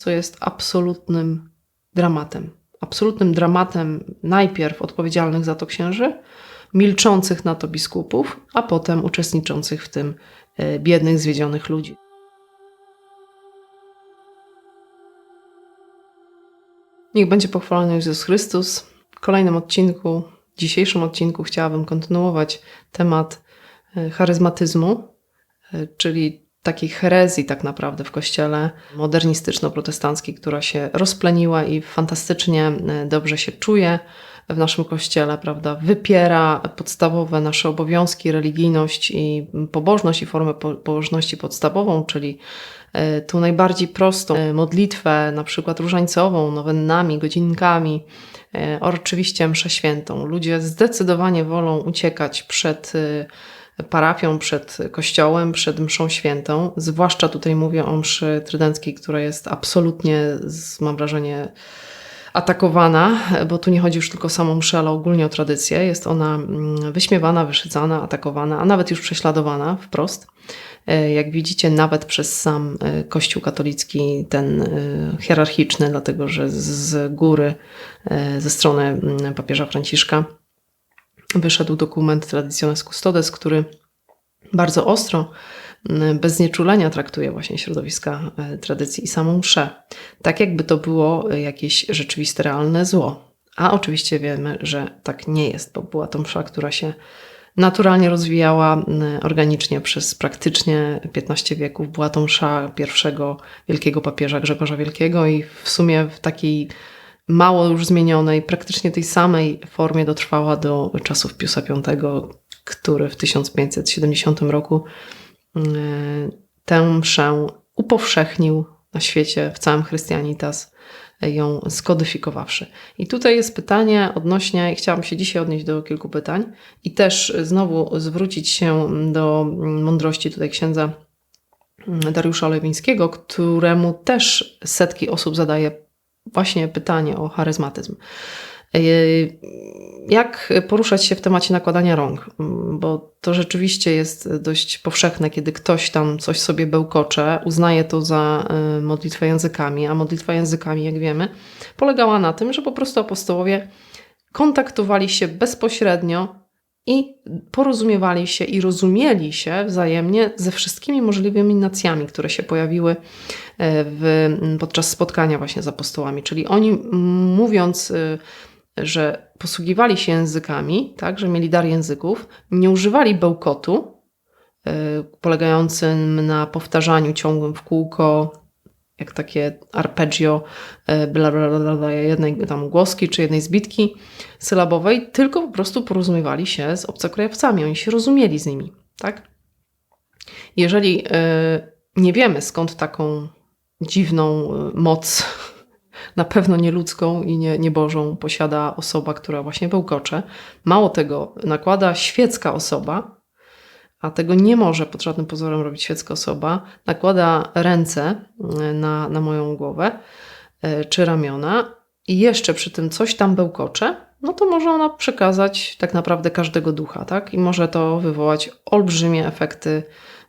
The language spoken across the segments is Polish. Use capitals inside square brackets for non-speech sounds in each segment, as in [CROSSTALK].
co jest absolutnym dramatem. Absolutnym dramatem najpierw odpowiedzialnych za to księży, milczących na to biskupów, a potem uczestniczących w tym e, biednych, zwiedzionych ludzi. Niech będzie pochwalony Jezus Chrystus. W kolejnym odcinku, dzisiejszym odcinku, chciałabym kontynuować temat e, charyzmatyzmu, e, czyli takiej herezji tak naprawdę w kościele modernistyczno-protestanckiej, która się rozpleniła i fantastycznie e, dobrze się czuje w naszym kościele, prawda? Wypiera podstawowe nasze obowiązki, religijność i pobożność i formę pobożności podstawową, czyli e, tu najbardziej prostą e, modlitwę, na przykład różańcową, nowennami, godzinkami, oczywiście mszę świętą. Ludzie zdecydowanie wolą uciekać przed parafią, przed kościołem, przed mszą świętą. Zwłaszcza tutaj mówię o mszy trydenckiej, która jest absolutnie, mam wrażenie, atakowana, bo tu nie chodzi już tylko o samą mszę, ale ogólnie o tradycję. Jest ona mm, wyśmiewana, wyszydzana, atakowana, a nawet już prześladowana wprost. E, jak widzicie, nawet przez sam e, Kościół katolicki, ten e, hierarchiczny, dlatego że z góry, ze strony mm, papieża Franciszka, wyszedł dokument Traditiones Custodes, który bardzo ostro, bez znieczulenia traktuje właśnie środowiska e, tradycji i samą mszę. Tak jakby to było jakieś rzeczywiste, realne zło. A oczywiście wiemy, że tak nie jest, bo była to msza, która się naturalnie rozwijała organicznie przez praktycznie 15 wieków. Była to msza pierwszego wielkiego papieża Grzegorza Wielkiego i w sumie w takiej mało już zmienionej, praktycznie tej samej formie dotrwała do czasów Piusa V, który w 1570 roku e, tę mszę upowszechnił na świecie, w całym Chrystianitas, ją skodyfikowawszy. I tutaj jest pytanie odnośnie, chciałam się dzisiaj odnieść do kilku pytań i też znowu zwrócić się do mądrości tutaj księdza Dariusza Lewińskiego, któremu też setki osób zadaje właśnie pytanie o charyzmatyzm. E, jak poruszać się w temacie nakładania rąk? Bo to rzeczywiście jest dość powszechne, kiedy ktoś tam coś sobie bełkocze, uznaje to za e, modlitwę językami, a modlitwa językami, jak wiemy, polegała na tym, że po prostu apostołowie kontaktowali się bezpośrednio i porozumiewali się i rozumieli się wzajemnie ze wszystkimi możliwymi nacjami, które się pojawiły e, w, podczas spotkania właśnie z apostołami. Czyli oni mówiąc, e, że posługiwali się językami, tak, że mieli dar języków, nie używali bełkotu e, polegającym na powtarzaniu ciągłym w kółko jak takie arpeggio e, bla, bla, bla, bla, jednej tam głoski czy jednej zbitki sylabowej, tylko po prostu porozumiewali się z obcokrajowcami, oni się rozumieli z nimi, tak? Jeżeli e, nie wiemy skąd taką dziwną e, moc, [LAUGHS] na pewno nieludzką i nie, niebożą posiada osoba, która właśnie bełkocze, mało tego, nakłada świecka osoba, a tego nie może pod żadnym pozorem robić świecka osoba, nakłada ręce e, na, na moją głowę e, czy ramiona i jeszcze przy tym coś tam bełkocze, no to może ona przekazać tak naprawdę każdego ducha, tak? I może to wywołać olbrzymie efekty,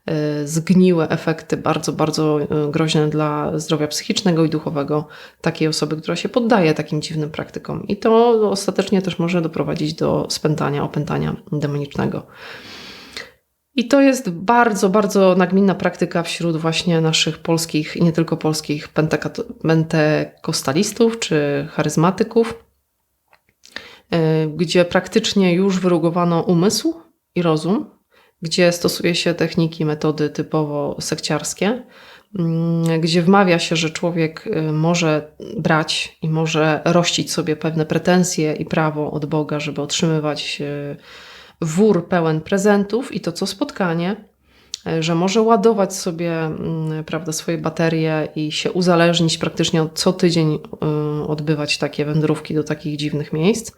e, zgniłe efekty, bardzo, bardzo groźne dla zdrowia psychicznego i duchowego takiej osoby, która się poddaje takim dziwnym praktykom. I to ostatecznie też może doprowadzić do spętania, opętania demonicznego. I to jest bardzo, bardzo nagminna praktyka wśród właśnie naszych polskich i nie tylko polskich pentekostalistów czy charyzmatyków, e, gdzie praktycznie już wyrugowano umysł i rozum, gdzie stosuje się techniki, metody typowo sekciarskie, mm, gdzie wmawia się, że człowiek e, może brać i może rościć sobie pewne pretensje i prawo od Boga, żeby otrzymywać e, wór pełen prezentów i to co spotkanie, e, że może ładować sobie mm, prawda, swoje baterie i się uzależnić praktycznie co tydzień, e, odbywać takie wędrówki do takich dziwnych miejsc,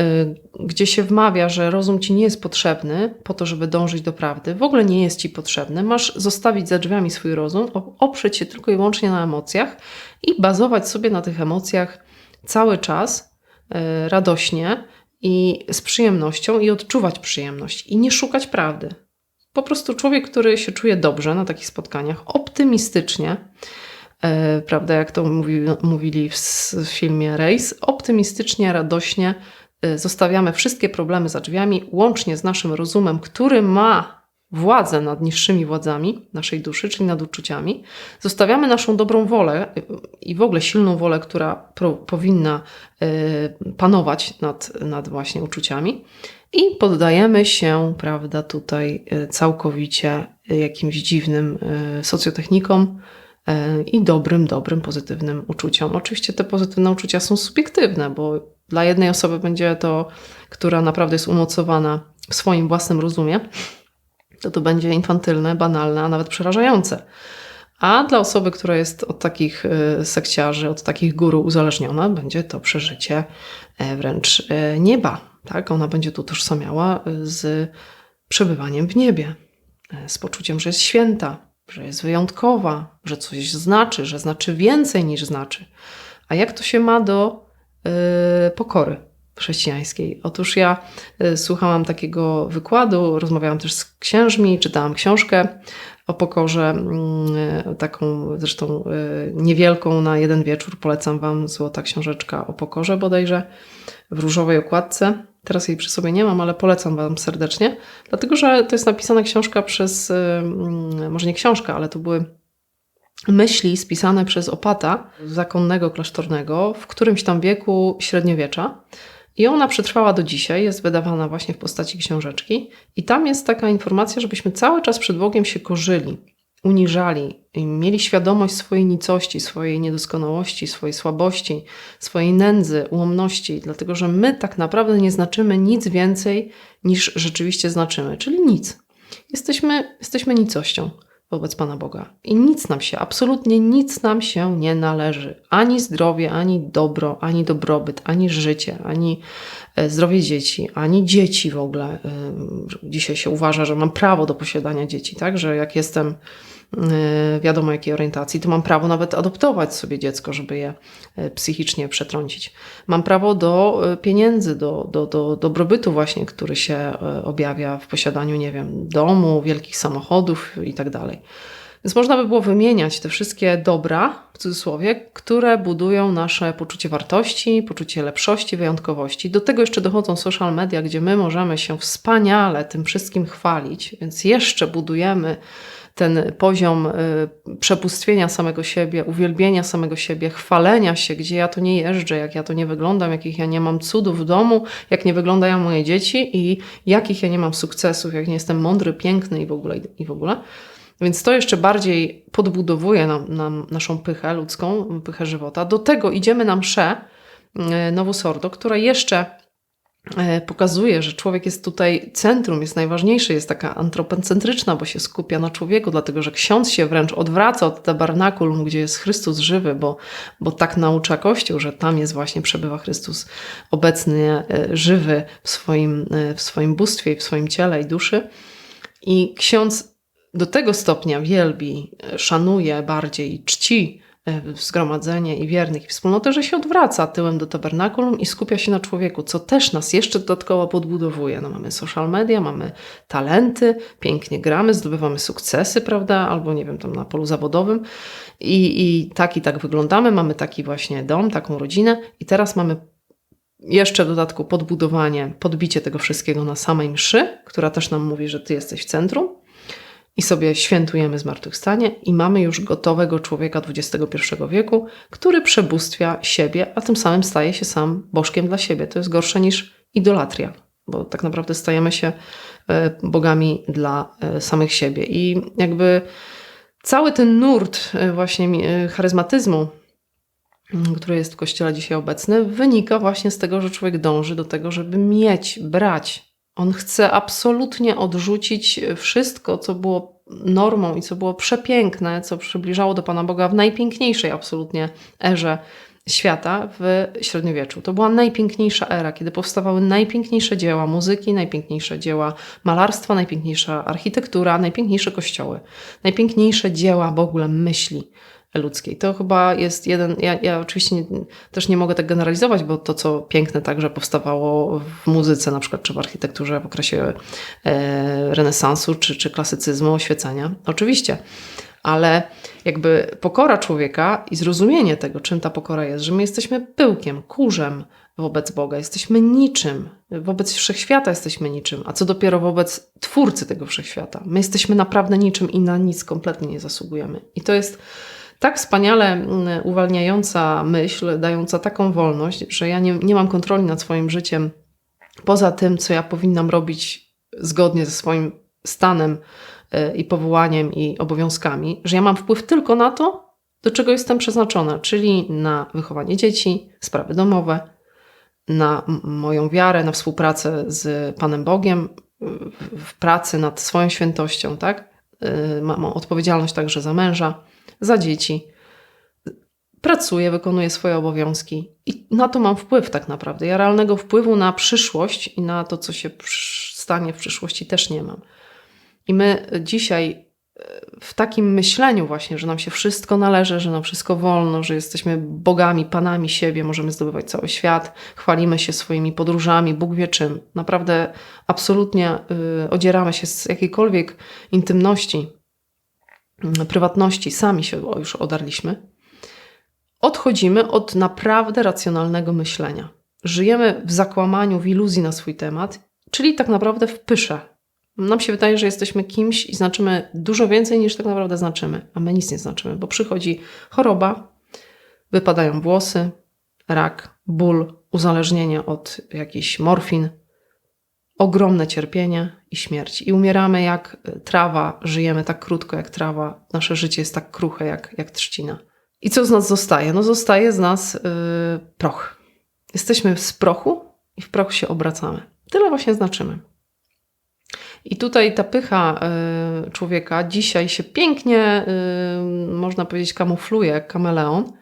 e, gdzie się wmawia, że rozum ci nie jest potrzebny po to, żeby dążyć do prawdy, w ogóle nie jest ci potrzebny, masz zostawić za drzwiami swój rozum, oprzeć się tylko i wyłącznie na emocjach i bazować sobie na tych emocjach cały czas radośnie i z przyjemnością i odczuwać przyjemność i nie szukać prawdy. Po prostu człowiek, który się czuje dobrze na takich spotkaniach, optymistycznie, e, prawda, jak to mówi, mówili w, w filmie Race, optymistycznie, radośnie e, zostawiamy wszystkie problemy za drzwiami, łącznie z naszym rozumem, który ma władzę nad niższymi władzami naszej duszy, czyli nad uczuciami. Zostawiamy naszą dobrą wolę e, i w ogóle silną wolę, która pro, powinna y, panować nad, nad właśnie uczuciami i poddajemy się, prawda, tutaj całkowicie jakimś dziwnym socjotechnikom, i dobrym, dobrym, pozytywnym uczuciom. Oczywiście te pozytywne uczucia są subiektywne, bo dla jednej osoby będzie to, która naprawdę jest umocowana w swoim własnym rozumie, to to będzie infantylne, banalne, a nawet przerażające. A dla osoby, która jest od takich e, sekciarzy, od takich guru uzależniona, będzie to przeżycie e, wręcz nieba. Tak? Ona będzie tu tożsamiała z przebywaniem w niebie, z poczuciem, że jest święta, że jest wyjątkowa, że coś znaczy, że znaczy więcej niż znaczy. A jak to się ma do y, pokory chrześcijańskiej? Otóż ja y, słuchałam takiego wykładu, rozmawiałam też z księżmi, czytałam książkę o pokorze, y, taką zresztą y, niewielką na jeden wieczór. Polecam Wam złota książeczka o pokorze bodajże w różowej okładce. Teraz jej przy sobie nie mam, ale polecam Wam serdecznie, dlatego że to jest napisana książka przez, mm, może nie książka, ale to były myśli spisane przez opata zakonnego klasztornego w którymś tam wieku średniowiecza. I ona przetrwała do dzisiaj, jest wydawana właśnie w postaci książeczki. I tam jest taka informacja, żebyśmy cały czas przed Bogiem się korzyli uniżali, mieli świadomość swojej nicości, swojej niedoskonałości, swojej słabości, swojej nędzy, ułomności, dlatego że my tak naprawdę nie znaczymy nic więcej niż rzeczywiście znaczymy, czyli nic. Jesteśmy, jesteśmy nicością wobec Pana Boga i nic nam się, absolutnie nic nam się nie należy. Ani zdrowie, ani dobro, ani dobrobyt, ani życie, ani e, zdrowie dzieci, ani dzieci w ogóle. E, dzisiaj się uważa, że mam prawo do posiadania dzieci, tak? Że jak jestem wiadomo jakiej orientacji, to mam prawo nawet adoptować sobie dziecko, żeby je e, psychicznie przetrącić. Mam prawo do e, pieniędzy, do, do, do dobrobytu właśnie, który się objawia w posiadaniu, nie wiem, domu, wielkich samochodów i tak dalej. Więc można by było wymieniać te wszystkie dobra, w cudzysłowie, które budują nasze poczucie wartości, poczucie lepszości, wyjątkowości. Do tego jeszcze dochodzą social media, gdzie my możemy się wspaniale tym wszystkim chwalić, więc jeszcze budujemy ten poziom y, przepustwienia samego siebie, uwielbienia samego siebie, chwalenia się, gdzie ja to nie jeżdżę, jak ja to nie wyglądam, jakich ja nie mam cudów w domu, jak nie wyglądają moje dzieci i jakich ja nie mam sukcesów, jak nie jestem mądry, piękny i w ogóle. I w ogóle. Więc to jeszcze bardziej podbudowuje nam, nam naszą pychę ludzką, pychę żywota. Do tego idziemy na mszę y, Nowosordo, która jeszcze pokazuje, że człowiek jest tutaj centrum, jest najważniejszy, jest taka antropocentryczna, bo się skupia na człowieku, dlatego że ksiądz się wręcz odwraca od tabernakulum, gdzie jest Chrystus żywy, bo, bo tak naucza Kościół, że tam jest właśnie przebywa Chrystus obecny, e, żywy w swoim, e, w swoim bóstwie, w swoim ciele i duszy. I ksiądz do tego stopnia wielbi, szanuje bardziej, czci E, zgromadzenie i wiernych i wspólnotę, że się odwraca tyłem do tabernakulum i skupia się na człowieku, co też nas jeszcze dodatkowo podbudowuje. No, mamy social media, mamy talenty, pięknie gramy, zdobywamy sukcesy, prawda, albo nie wiem, tam na polu zawodowym. I, i tak i tak wyglądamy, mamy taki właśnie dom, taką rodzinę. I teraz mamy jeszcze w dodatku podbudowanie, podbicie tego wszystkiego na samej mszy, która też nam mówi, że ty jesteś w centrum i sobie świętujemy zmartwychwstanie i mamy już gotowego człowieka XXI wieku, który przebóstwia siebie, a tym samym staje się sam bożkiem dla siebie. To jest gorsze niż idolatria, bo tak naprawdę stajemy się e, bogami dla e, samych siebie. I jakby cały ten nurt e, właśnie charyzmatyzmu, który jest w kościele dzisiaj obecny, wynika właśnie z tego, że człowiek dąży do tego, żeby mieć, brać on chce absolutnie odrzucić wszystko, co było normą i co było przepiękne, co przybliżało do Pana Boga w najpiękniejszej absolutnie erze świata w średniowieczu. To była najpiękniejsza era, kiedy powstawały najpiękniejsze dzieła muzyki, najpiękniejsze dzieła malarstwa, najpiękniejsza architektura, najpiękniejsze kościoły, najpiękniejsze dzieła w ogóle myśli ludzkiej. To chyba jest jeden, ja, ja oczywiście nie, też nie mogę tak generalizować, bo to, co piękne także powstawało w muzyce na przykład, czy w architekturze w okresie e, renesansu, czy, czy klasycyzmu, oświecenia, oczywiście. Ale jakby pokora człowieka i zrozumienie tego, czym ta pokora jest, że my jesteśmy pyłkiem, kurzem wobec Boga, jesteśmy niczym, wobec wszechświata jesteśmy niczym, a co dopiero wobec Twórcy tego wszechświata. My jesteśmy naprawdę niczym i na nic kompletnie nie zasługujemy. I to jest tak wspaniale mm, uwalniająca myśl, dająca taką wolność, że ja nie, nie mam kontroli nad swoim życiem poza tym, co ja powinnam robić zgodnie ze swoim stanem e, i powołaniem i obowiązkami, że ja mam wpływ tylko na to, do czego jestem przeznaczona, czyli na wychowanie dzieci, sprawy domowe, na moją wiarę, na współpracę z Panem Bogiem, w pracy nad swoją świętością, tak? E, mam odpowiedzialność także za męża, za dzieci. Pracuję, wykonuję swoje obowiązki i na to mam wpływ tak naprawdę. Ja realnego wpływu na przyszłość i na to, co się stanie w przyszłości, też nie mam. I my dzisiaj e, w takim myśleniu właśnie, że nam się wszystko należy, że nam wszystko wolno, że jesteśmy bogami, panami siebie, możemy zdobywać cały świat, chwalimy się swoimi podróżami, Bóg wie czym. Naprawdę absolutnie y, odzieramy się z jakiejkolwiek intymności, prywatności, sami się już odarliśmy. Odchodzimy od naprawdę racjonalnego myślenia. Żyjemy w zakłamaniu, w iluzji na swój temat, czyli tak naprawdę w pysze, nam się wydaje, że jesteśmy kimś i znaczymy dużo więcej niż tak naprawdę znaczymy, a my nic nie znaczymy, bo przychodzi choroba, wypadają włosy, rak, ból, uzależnienie od jakichś morfin, ogromne cierpienie i śmierć. I umieramy jak trawa, żyjemy tak krótko jak trawa, nasze życie jest tak kruche jak, jak trzcina. I co z nas zostaje? No zostaje z nas yy, proch. Jesteśmy z prochu i w proch się obracamy. Tyle właśnie znaczymy. I tutaj ta pycha y, człowieka dzisiaj się pięknie, y, można powiedzieć, kamufluje jak kameleon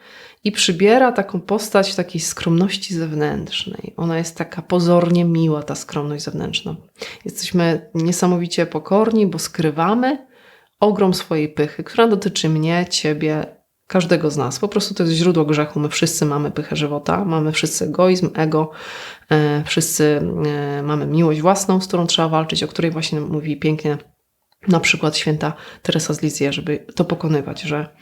i przybiera taką postać takiej skromności zewnętrznej. Ona jest taka pozornie miła, ta skromność zewnętrzna. Jesteśmy niesamowicie pokorni, bo skrywamy ogrom swojej pychy, która dotyczy mnie, ciebie, każdego z nas. Po prostu to jest źródło grzechu. My wszyscy mamy pychę żywota, mamy wszyscy egoizm, ego, e, wszyscy e, mamy miłość własną, z którą trzeba walczyć, o której właśnie mówi pięknie na przykład święta Teresa z Lizji, żeby to pokonywać, że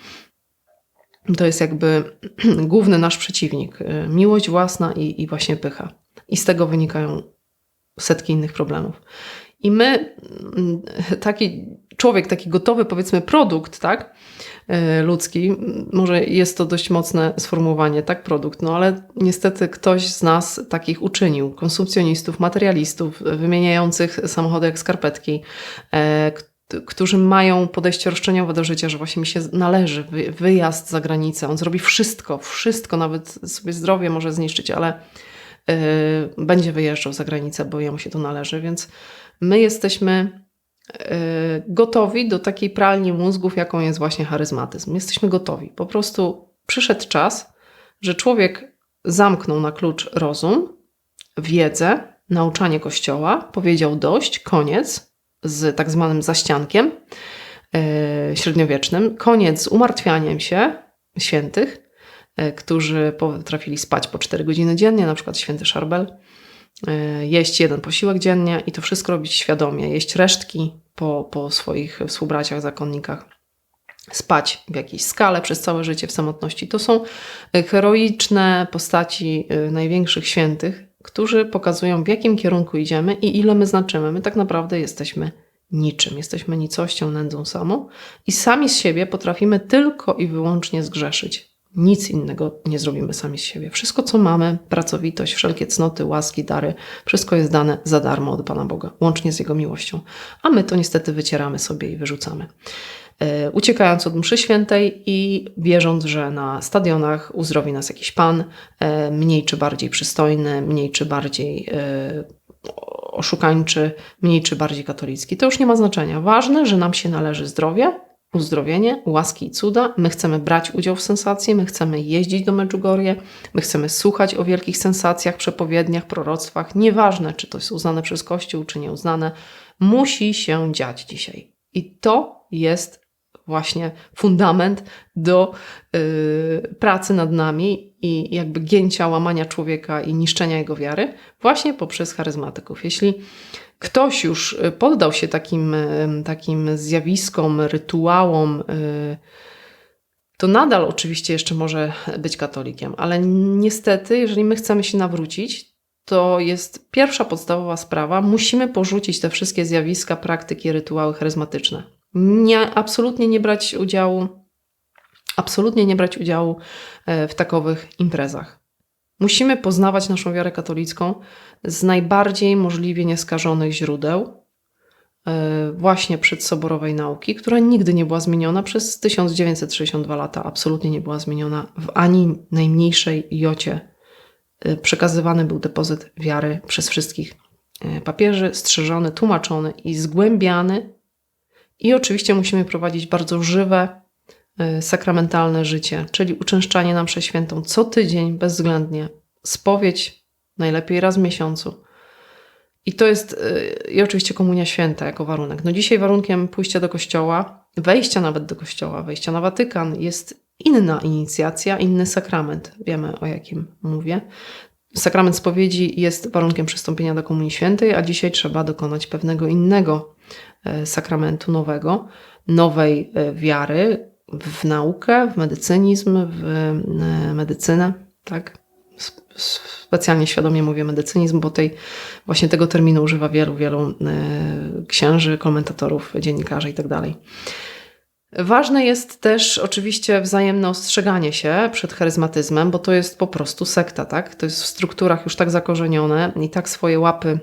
to jest jakby [CLEARS THROAT] główny nasz przeciwnik. E, miłość własna i, i właśnie pycha. I z tego wynikają setki innych problemów. I my, taki człowiek, taki gotowy, powiedzmy, produkt, tak, e, ludzki, może jest to dość mocne sformułowanie, tak, produkt, no ale niestety ktoś z nas takich uczynił, konsumpcjonistów, materialistów, wymieniających samochody jak skarpetki, e, którzy mają podejście roszczeniowe do życia, że właśnie mi się należy wyjazd za granicę. On zrobi wszystko, wszystko, nawet sobie zdrowie może zniszczyć, ale yy, będzie wyjeżdżał za granicę, bo jemu się to należy, więc my jesteśmy e, gotowi do takiej pralni mózgów, jaką jest właśnie charyzmatyzm. Jesteśmy gotowi. Po prostu przyszedł czas, że człowiek zamknął na klucz rozum, wiedzę, nauczanie Kościoła, powiedział dość, koniec z tak zwanym zaściankiem yy, średniowiecznym, koniec z umartwianiem się świętych, yy, którzy potrafili spać po 4 godziny dziennie, na przykład święty Szarbel, jeść jeden posiłek dziennie i to wszystko robić świadomie, jeść resztki po, po swoich współbraciach, zakonnikach, spać w jakiejś skale przez całe życie w samotności. To są e, heroiczne postaci e, największych świętych, którzy pokazują, w jakim kierunku idziemy i ile my znaczymy. My tak naprawdę jesteśmy niczym, jesteśmy nicością, nędzą samą i sami z siebie potrafimy tylko i wyłącznie zgrzeszyć. Nic innego nie zrobimy sami z siebie. Wszystko, co mamy, pracowitość, wszelkie cnoty, łaski, dary, wszystko jest dane za darmo od Pana Boga, łącznie z Jego miłością. A my to niestety wycieramy sobie i wyrzucamy. E, uciekając od mszy świętej i wierząc, że na stadionach uzdrowi nas jakiś Pan, e, mniej czy bardziej przystojny, mniej czy bardziej e, oszukańczy, mniej czy bardziej katolicki. To już nie ma znaczenia. Ważne, że nam się należy zdrowie, uzdrowienie, łaski i cuda. My chcemy brać udział w sensacji, my chcemy jeździć do Medjugorje, my chcemy słuchać o wielkich sensacjach, przepowiedniach, proroctwach. Nieważne, czy to jest uznane przez Kościół, czy nieuznane, musi się dziać dzisiaj. I to jest właśnie fundament do yy, pracy nad nami i jakby gięcia, łamania człowieka i niszczenia jego wiary właśnie poprzez charyzmatyków. Jeśli ktoś już poddał się takim, takim zjawiskom, rytuałom, to nadal oczywiście jeszcze może być katolikiem, ale niestety, jeżeli my chcemy się nawrócić, to jest pierwsza podstawowa sprawa. Musimy porzucić te wszystkie zjawiska, praktyki, rytuały charyzmatyczne. Nie, absolutnie nie brać udziału, absolutnie nie brać udziału e, w takowych imprezach. Musimy poznawać naszą wiarę katolicką z najbardziej możliwie nieskażonych źródeł, E, właśnie przedsoborowej nauki, która nigdy nie była zmieniona przez 1962 lata, absolutnie nie była zmieniona w ani najmniejszej jocie. E, przekazywany był depozyt wiary przez wszystkich papieży, strzeżony, tłumaczony i zgłębiany. I oczywiście musimy prowadzić bardzo żywe, sakramentalne życie, czyli uczęszczanie na mszę świętą co tydzień, bezwzględnie, spowiedź najlepiej raz w miesiącu, i to jest, y, i oczywiście komunia święta jako warunek. No dzisiaj warunkiem pójścia do kościoła, wejścia nawet do kościoła, wejścia na Watykan jest inna inicjacja, inny sakrament. Wiemy o jakim mówię. Sakrament spowiedzi jest warunkiem przystąpienia do Komunii Świętej, a dzisiaj trzeba dokonać pewnego innego e, sakramentu nowego, nowej e, wiary w naukę, w medycynizm, w e, medycynę, tak? specjalnie świadomie mówię medycynizm, bo tej, właśnie tego terminu używa wielu, wielu e, księży, komentatorów, dziennikarzy itd. Tak Ważne jest też oczywiście wzajemne ostrzeganie się przed charyzmatyzmem, bo to jest po prostu sekta, tak? To jest w strukturach już tak zakorzenione i tak swoje łapy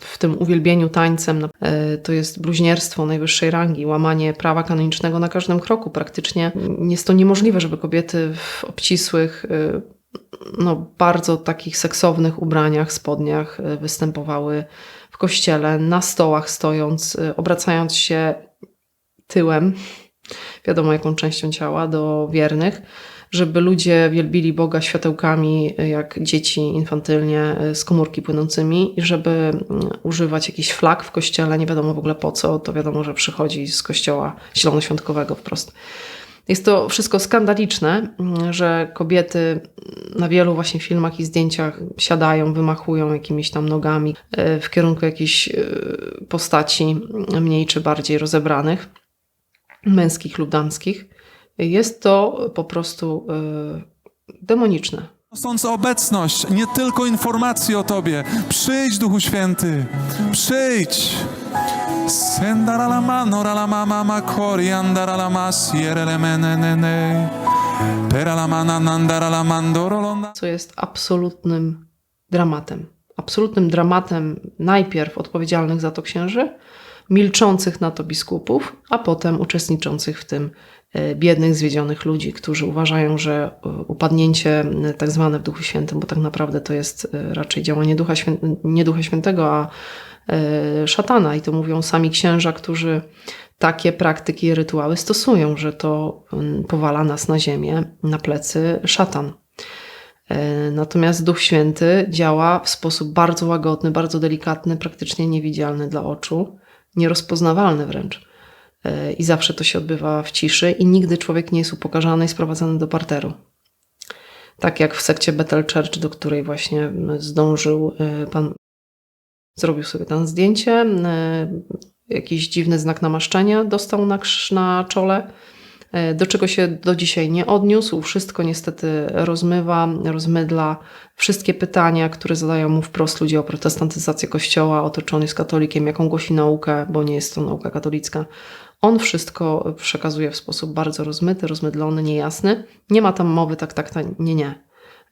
w tym uwielbieniu tańcem. E, to jest bluźnierstwo najwyższej rangi, łamanie prawa kanonicznego na każdym kroku. Praktycznie jest to niemożliwe, żeby kobiety w obcisłych, e, no, bardzo takich seksownych ubraniach, spodniach e, występowały w kościele, na stołach stojąc, obracając się tyłem, wiadomo jaką częścią ciała, do wiernych żeby ludzie wielbili Boga światełkami, jak dzieci infantylnie z komórki płynącymi i żeby mm, używać jakichś flag w kościele, nie wiadomo w ogóle po co, to wiadomo, że przychodzi z kościoła zielonoświątkowego wprost. Jest to wszystko skandaliczne, mm, że kobiety na wielu właśnie filmach i zdjęciach siadają, wymachują jakimiś tam nogami e, w kierunku jakichś e, postaci mniej czy bardziej rozebranych, męskich lub damskich jest to po prostu e, demoniczne. Niosąc obecność, nie tylko informacje o Tobie. Przyjdź, Duchu Święty, przyjdź. Co jest absolutnym dramatem. Absolutnym dramatem najpierw odpowiedzialnych za to księży, milczących na to biskupów, a potem uczestniczących w tym biednych, zwiedzionych ludzi, którzy uważają, że e, upadnięcie tak zwane w Duchu Świętym, bo tak naprawdę to jest e, raczej działanie Ducha Świę... nie Ducha Świętego, a szatana. I to mówią sami księża, którzy takie praktyki i rytuały stosują, że to powala nas na ziemię, na plecy szatan. Natomiast Duch Święty działa w sposób bardzo łagodny, bardzo delikatny, praktycznie niewidzialny dla oczu nierozpoznawalny wręcz. E, I zawsze to się odbywa w ciszy, i nigdy człowiek nie jest upokarzany i sprowadzany do parteru. Tak jak w sekcie Bethel Church, do której właśnie zdążył e, pan, zrobił sobie tam zdjęcie, e, jakiś dziwny znak namaszczenia dostał na, na czole do czego się do dzisiaj nie odniósł. Wszystko niestety rozmywa, rozmydla. Wszystkie pytania, które zadają mu wprost ludzie o protestantyzację kościoła, o to, czy on jest katolikiem, jaką głosi naukę, bo nie jest to nauka katolicka. On wszystko przekazuje w sposób bardzo rozmyty, rozmydlony, niejasny. Nie ma tam mowy tak, tak, tak nie, nie.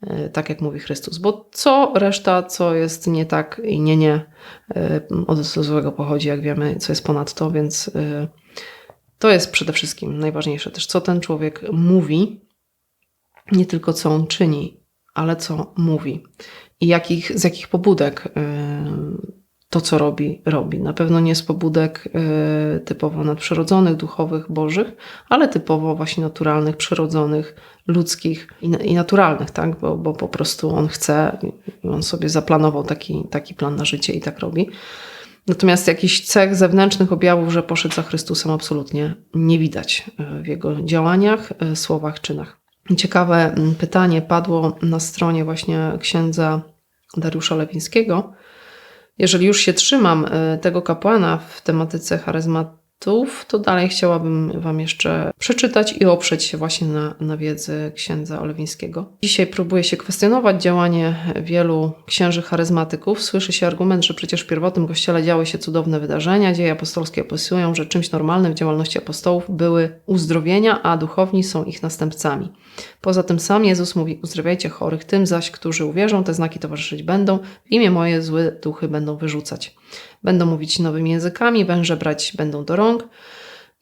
E, tak jak mówi Chrystus. Bo co reszta, co jest nie tak i nie, nie, e, od złego pochodzi, jak wiemy, co jest ponadto, więc to jest przede wszystkim najważniejsze też, co ten człowiek mówi, nie tylko co on czyni, ale co mówi i jakich, z jakich pobudek to, co robi, robi. Na pewno nie z pobudek y, typowo nadprzyrodzonych, duchowych, bożych, ale typowo właśnie naturalnych, przyrodzonych, ludzkich i, naturalnych, tak? Bo, bo po prostu on chce, on sobie zaplanował taki, taki plan na życie i tak robi. Natomiast jakichś cech zewnętrznych objawów, że poszedł za Chrystusem, absolutnie nie widać e, w jego działaniach, e, słowach, czynach. Ciekawe mm, pytanie padło na stronie właśnie księdza Dariusza Lewińskiego. Jeżeli już się trzymam y, tego kapłana w tematyce charyzmatów, to dalej chciałabym Wam jeszcze przeczytać i oprzeć się właśnie na, na wiedzy księdza Olewińskiego. Dzisiaj próbuję się kwestionować działanie wielu księży charyzmatyków. Słyszy się argument, że przecież w pierwotnym kościele działy się cudowne wydarzenia. Dzieje apostolskie opisują, że czymś normalnym w działalności apostołów były uzdrowienia, a duchowni są ich następcami. Poza tym sam Jezus mówi: Uzdrawiajcie chorych, tym zaś, którzy uwierzą, te znaki towarzyszyć będą, w imię moje złe duchy będą wyrzucać. Będą mówić nowymi językami, węże brać będą do rąk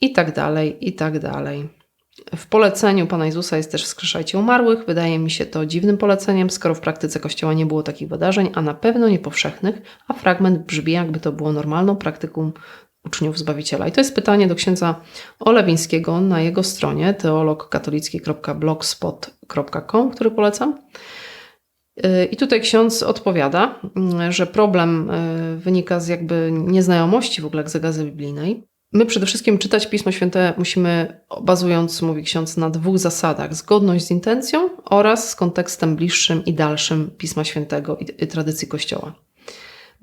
i tak dalej, i tak dalej. W poleceniu Pana Jezusa jest też wskrzeszajcie umarłych. Wydaje mi się to dziwnym poleceniem, skoro w praktyce Kościoła nie było takich wydarzeń, a na pewno nie powszechnych, a fragment brzmi jakby to było normalną praktyką uczniów Zbawiciela. I to jest pytanie do księdza Olewińskiego na jego stronie teologkatolicki.blogspot.com, który polecam. Yy, I tutaj ksiądz odpowiada, yy, że problem yy, wynika z jakby nieznajomości w ogóle egzegazy biblijnej. My przede wszystkim czytać Pismo Święte musimy, bazując, mówi ksiądz, na dwóch zasadach: zgodność z intencją oraz z kontekstem bliższym i dalszym Pisma Świętego i, i tradycji Kościoła.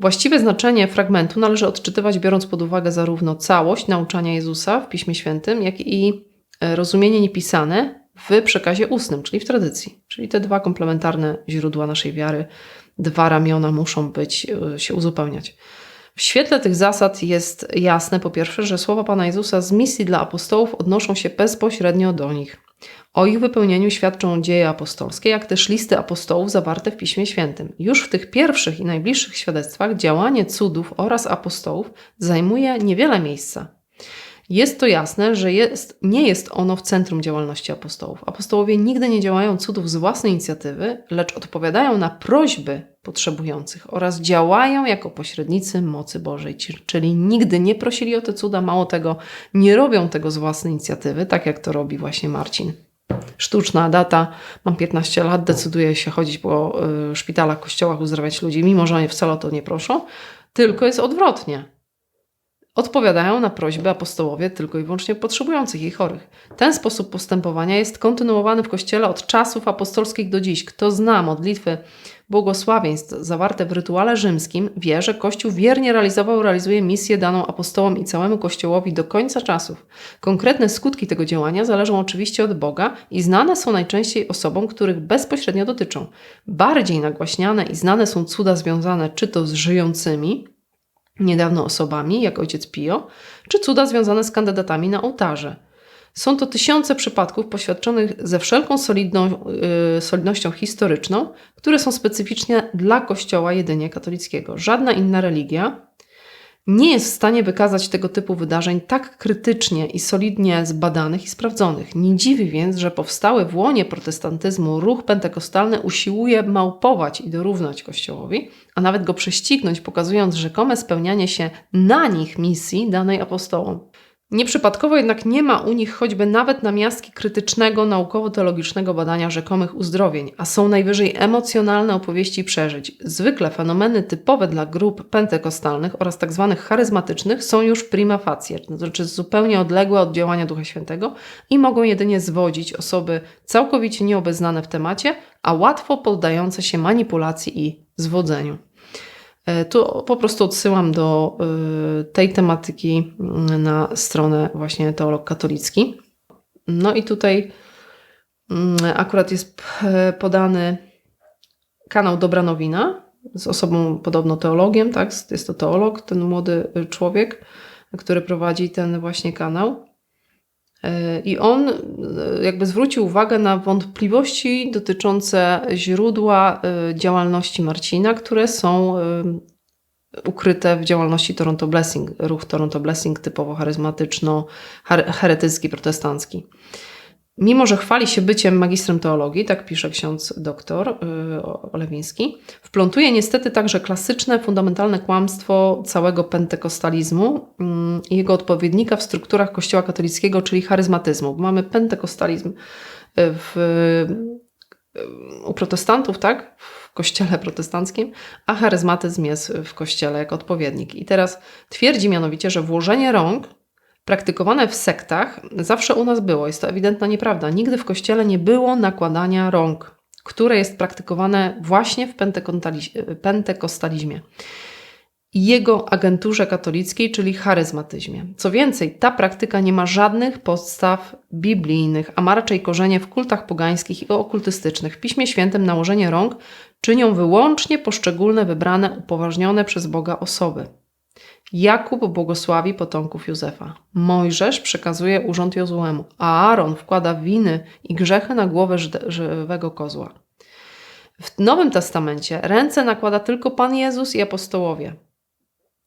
Właściwe znaczenie fragmentu należy odczytywać, biorąc pod uwagę zarówno całość nauczania Jezusa w Piśmie Świętym, jak i rozumienie niepisane w przekazie ustnym, czyli w tradycji. Czyli te dwa komplementarne źródła naszej wiary, dwa ramiona muszą być, się uzupełniać. W świetle tych zasad jest jasne, po pierwsze, że słowa Pana Jezusa z misji dla apostołów odnoszą się bezpośrednio do nich. O ich wypełnieniu świadczą dzieje apostolskie, jak też listy apostołów zawarte w Piśmie Świętym. Już w tych pierwszych i najbliższych świadectwach działanie cudów oraz apostołów zajmuje niewiele miejsca. Jest to jasne, że jest, nie jest ono w centrum działalności apostołów. Apostołowie nigdy nie działają cudów z własnej inicjatywy, lecz odpowiadają na prośby potrzebujących oraz działają jako pośrednicy mocy Bożej, czyli nigdy nie prosili o te cuda, mało tego, nie robią tego z własnej inicjatywy, tak jak to robi właśnie Marcin. Sztuczna data, mam 15 lat, decyduję się chodzić po y, szpitalach, kościołach, uzdrawiać ludzi, mimo że oni wcale o to nie proszą, tylko jest odwrotnie odpowiadają na prośby apostołowie tylko i wyłącznie potrzebujących i chorych. Ten sposób postępowania jest kontynuowany w Kościele od czasów apostolskich do dziś. Kto zna modlitwy błogosławieństw zawarte w rytuale rzymskim, wie, że Kościół wiernie realizował, realizuje misję daną apostołom i całemu Kościołowi do końca czasów. Konkretne skutki tego działania zależą oczywiście od Boga i znane są najczęściej osobom, których bezpośrednio dotyczą. Bardziej nagłaśniane i znane są cuda związane czy to z żyjącymi, niedawno osobami, jak ojciec Pio, czy cuda związane z kandydatami na ołtarze. Są to tysiące przypadków poświadczonych ze wszelką solidną, yy, solidnością historyczną, które są specyficznie dla Kościoła jedynie katolickiego. Żadna inna religia nie jest w stanie wykazać tego typu wydarzeń tak krytycznie i solidnie zbadanych i sprawdzonych. Nie dziwi więc, że powstały w łonie protestantyzmu ruch pentekostalny usiłuje małpować i dorównać Kościołowi, a nawet go prześcignąć, pokazując rzekome spełnianie się na nich misji danej apostołom. Nieprzypadkowo jednak nie ma u nich choćby nawet namiastki krytycznego, naukowo-teologicznego badania rzekomych uzdrowień, a są najwyżej emocjonalne opowieści przeżyć. Zwykle fenomeny typowe dla grup pentekostalnych oraz tzw. Tak charyzmatycznych są już prima facie, to znaczy zupełnie odległe od działania Ducha Świętego i mogą jedynie zwodzić osoby całkowicie nieobeznane w temacie, a łatwo poddające się manipulacji i zwodzeniu. E, tu po prostu odsyłam do e, tej tematyki mm, na stronę właśnie Teolog Katolicki. No i tutaj mm, akurat jest podany kanał Dobra Nowina z osobą podobno teologiem, tak? Jest to teolog, ten młody człowiek, który prowadzi ten właśnie kanał. E, I on e, jakby zwrócił uwagę na wątpliwości dotyczące źródła e, działalności Marcina, które są ukryte w działalności Toronto Blessing, ruch Toronto Blessing typowo charyzmatyczno, heretycki, protestancki. Mimo, że chwali się byciem magistrem teologii, tak pisze ksiądz doktor yy, Olewiński, wplątuje niestety także klasyczne, fundamentalne kłamstwo całego pentekostalizmu i jego odpowiednika w strukturach Kościoła katolickiego, czyli charyzmatyzmu. Mamy pentekostalizm y, w, y, u protestantów, tak? W kościele protestanckim, a charyzmatyzm jest w kościele jako odpowiednik. I teraz twierdzi mianowicie, że włożenie rąk praktykowane w sektach zawsze u nas było. Jest to ewidentna nieprawda. Nigdy w kościele nie było nakładania rąk, które jest praktykowane właśnie w pentekostalizmie jego agenturze katolickiej, czyli charyzmatyzmie. Co więcej, ta praktyka nie ma żadnych podstaw biblijnych, a ma raczej korzenie w kultach pogańskich i okultystycznych. W Piśmie Świętym nałożenie rąk czynią wyłącznie poszczególne wybrane, upoważnione przez Boga osoby. Jakub błogosławi potomków Józefa. Mojżesz przekazuje urząd Jozuemu, a Aaron wkłada winy i grzechy na głowę żywego kozła. W Nowym Testamencie ręce nakłada tylko Pan Jezus i apostołowie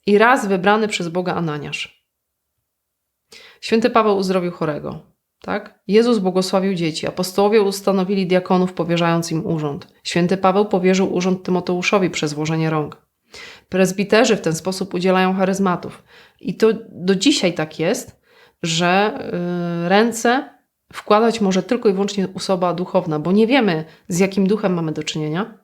i raz wybrany przez Boga Ananiasz. Święty Paweł uzdrowił chorego. Tak? Jezus błogosławił dzieci. Apostołowie ustanowili diakonów, powierzając im urząd. Święty Paweł powierzył urząd Tymoteuszowi przez włożenie rąk. Prezbiterzy w ten sposób udzielają charyzmatów. I to do dzisiaj tak jest, że y, ręce wkładać może tylko i wyłącznie osoba duchowna, bo nie wiemy, z jakim duchem mamy do czynienia,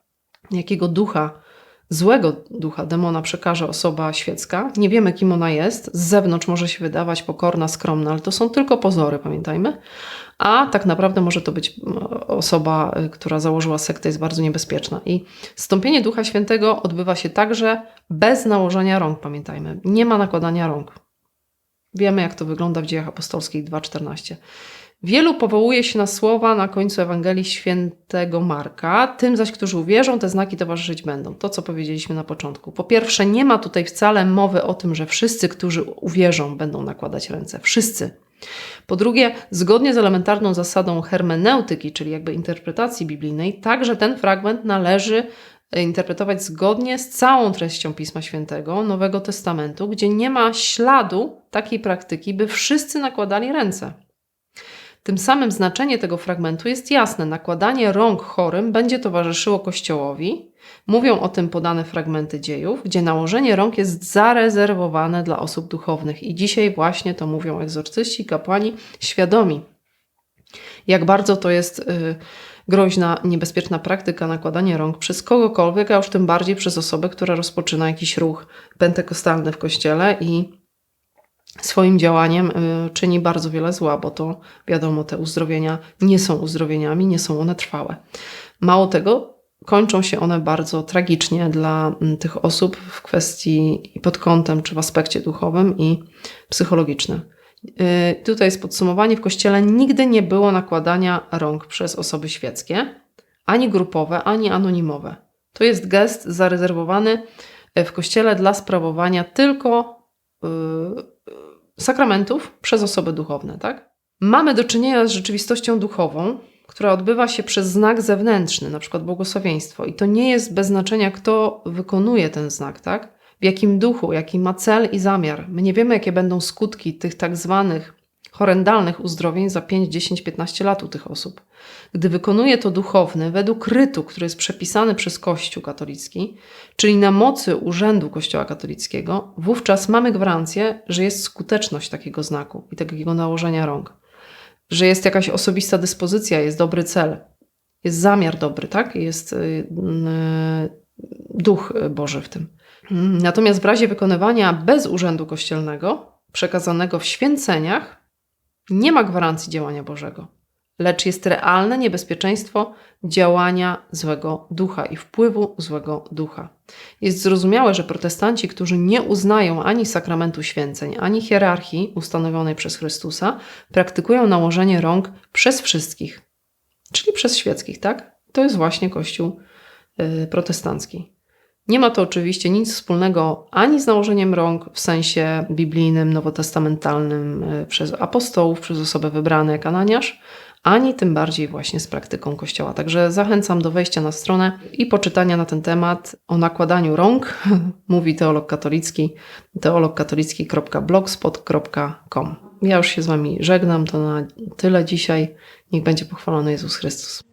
jakiego ducha złego ducha, demona przekaże osoba świecka. Nie wiemy, kim ona jest. Z zewnątrz może się wydawać pokorna, skromna, ale to są tylko pozory, pamiętajmy. A tak naprawdę może to być osoba, y, która założyła sektę, jest bardzo niebezpieczna. I stąpienie Ducha Świętego odbywa się także bez nałożenia rąk, pamiętajmy. Nie ma nakładania rąk. Wiemy, jak to wygląda w dziejach apostolskich 2.14. Wielu powołuje się na słowa na końcu Ewangelii świętego Marka, tym zaś, którzy uwierzą, te znaki towarzyszyć będą. To, co powiedzieliśmy na początku. Po pierwsze, nie ma tutaj wcale mowy o tym, że wszyscy, którzy uwierzą, będą nakładać ręce. Wszyscy. Po drugie, zgodnie z elementarną zasadą hermeneutyki, czyli jakby interpretacji biblijnej, także ten fragment należy interpretować zgodnie z całą treścią Pisma Świętego, Nowego Testamentu, gdzie nie ma śladu takiej praktyki, by wszyscy nakładali ręce. Tym samym znaczenie tego fragmentu jest jasne. Nakładanie rąk chorym będzie towarzyszyło Kościołowi. Mówią o tym podane fragmenty dziejów, gdzie nałożenie rąk jest zarezerwowane dla osób duchownych. I dzisiaj właśnie to mówią egzorcyści, kapłani, świadomi, jak bardzo to jest y, groźna, niebezpieczna praktyka nakładania rąk przez kogokolwiek, a już tym bardziej przez osobę, która rozpoczyna jakiś ruch pentekostalny w kościele i swoim działaniem y, czyni bardzo wiele zła, bo to wiadomo, te uzdrowienia nie są uzdrowieniami, nie są one trwałe. Mało tego, kończą się one bardzo tragicznie dla mm, tych osób w kwestii pod kątem, czy w aspekcie duchowym i psychologicznym. Y, Tutaj jest podsumowanie. W kościele nigdy nie było nakładania rąk przez osoby świeckie, ani grupowe, ani anonimowe. To jest gest zarezerwowany y, w kościele dla sprawowania tylko y, sakramentów przez osoby duchowne, tak? Mamy do czynienia z rzeczywistością duchową, która odbywa się przez znak zewnętrzny, na przykład błogosławieństwo. I to nie jest bez znaczenia, kto wykonuje ten znak, tak? W jakim duchu, jaki ma cel i zamiar. My nie wiemy, jakie będą skutki tych tak zwanych horrendalnych uzdrowień za 5, 10, 15 lat u tych osób. Gdy wykonuje to duchowny według rytu, który jest przepisany przez Kościół katolicki, czyli na mocy urzędu Kościoła katolickiego, wówczas mamy gwarancję, że jest skuteczność takiego znaku i takiego nałożenia rąk. Że jest jakaś osobista dyspozycja, jest dobry cel, jest zamiar dobry, tak? Jest yy, yy, duch Boży w tym. Natomiast w razie wykonywania bez urzędu kościelnego, przekazanego w święceniach, nie ma gwarancji działania Bożego, lecz jest realne niebezpieczeństwo działania złego ducha i wpływu złego ducha. Jest zrozumiałe, że protestanci, którzy nie uznają ani sakramentu święceń, ani hierarchii ustanowionej przez Chrystusa, praktykują nałożenie rąk przez wszystkich, czyli przez świeckich, tak? To jest właśnie Kościół yy, protestancki. Nie ma to oczywiście nic wspólnego ani z nałożeniem rąk w sensie biblijnym, nowotestamentalnym y, przez apostołów, przez osoby wybrane jak Ananiasz, ani tym bardziej właśnie z praktyką Kościoła. Także zachęcam do wejścia na stronę i poczytania na ten temat o nakładaniu rąk, [LAUGHS] mówi teolog katolicki, teologkatolicki.blogspot.com. Ja już się z Wami żegnam, to na tyle dzisiaj. Niech będzie pochwalony Jezus Chrystus.